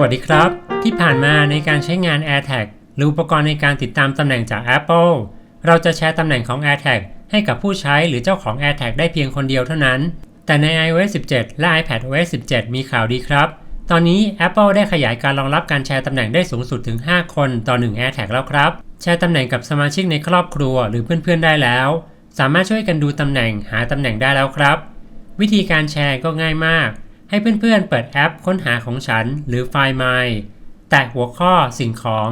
วัสดีครับ ที่ผ่านมาในการใช้งาน AirTag หรืออุปกรณ์ในการติดตามตำแหน่งจาก Apple เราจะแชร์ตำแหน่งของ AirTag ให้กับผู้ใช้หรือเจ้าของ AirTag ได้เพียงคนเดียวเท่านั้น แต่ใน iOS 17 และ iPadOS 17 มีข่าวดีครับ ตอนนี้ Apple ได้ขยายการรองรับการแชร์ตำแหน่งได้สูงสุดถึง 5 คนต่อ 1 AirTag แล้วครับ แชร์ตำแหน่งกับสมาชิกในครอบครัวหรือเพื่อนๆได้แล้ว สามารถช่วยกันดูตำแหน่งหาตำแหน่งได้แล้วครับ วิธีการแชร์ก็ง่ายมาก ให้เพื่อนๆเปิดแอปค้นหาของฉันหรือ Find My แตะหัวข้อสิ่งของ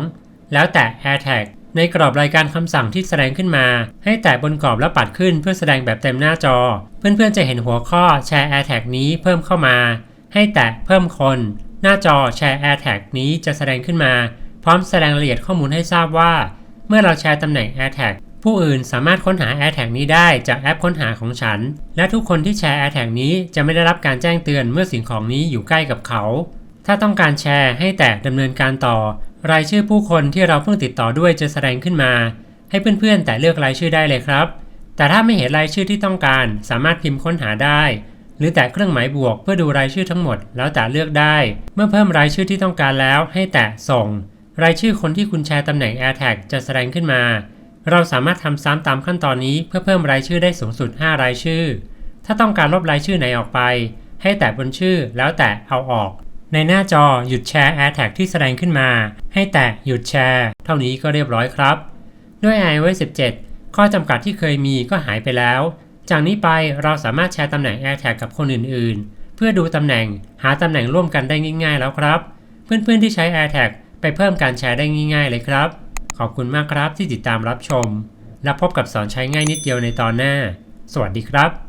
แล้วแตะ AirTag ในกรอบรายการคำสั่งที่แสดงขึ้นมา ให้แตะบนกรอบแล้วปัดขึ้นเพื่อแสดงแบบเต็มหน้าจอ เพื่อนๆจะเห็นหัวข้อแชร์ AirTag นี้เพิ่มเข้ามา ให้แตะเพิ่มคน หน้าจอแชร์ AirTag นี้จะแสดงขึ้นมา พร้อมแสดงรายละเอียดข้อมูลให้ทราบว่า เมื่อเราแชร์ตำแหน่ง AirTag ผู้อื่นสามารถค้นหา AirTag นี้ได้จากแอปค้นหาของฉัน และทุกคนที่แชร์ AirTag นี้จะไม่ได้รับการแจ้งเตือนเมื่อสิ่งของนี้อยู่ใกล้กับเขา ถ้าต้องการแชร์ให้แตะดำเนินการต่อ รายชื่อผู้คนที่เราเพิ่งติดต่อด้วยจะแสดงขึ้นมา ให้เพื่อนๆ แต่เลือกรายชื่อได้เลยครับ แต่ถ้าไม่เห็นรายชื่อที่ต้องการ สามารถพิมพ์ค้นหาได้ หรือแตะเครื่องหมายบวกเพื่อดูรายชื่อทั้งหมด แล้วแตะเลือกได้ เมื่อเพิ่มรายชื่อที่ต้องการแล้ว ให้แตะส่ง รายชื่อคนที่คุณแชร์ตำแหน่ง AirTag จะแสดงขึ้นมา เราสามารถทำซ้ำตามขั้นตอนนี้เพื่อเพิ่มรายชื่อได้สูงสุด 5 รายชื่อ ถ้าต้องการลบรายชื่อไหนออกไป ให้แตะบนชื่อแล้วแตะเอาออก ในหน้าจอหยุดแชร์ AirTag ที่แสดงขึ้นมา ให้แตะหยุดแชร์ เท่านี้ก็เรียบร้อยครับ ด้วย iOS 17 ข้อจำกัดที่เคยมีก็หายไปแล้ว จากนี้ไปเราสามารถแชร์ตำแหน่ง AirTag กับคนอื่นๆ เพื่อดูตำแหน่งหาตำแหน่งร่วมกันได้ง่าย ๆ แล้วครับ เพื่อนๆที่ใช้ AirTag ไปเพิ่มการแชร์ได้ง่าย ๆ เลยครับ ขอบคุณมากครับที่ติดตามรับชม และพบกับสอนใช้ง่ายนิดเดียวในตอนหน้า สวัสดีครับ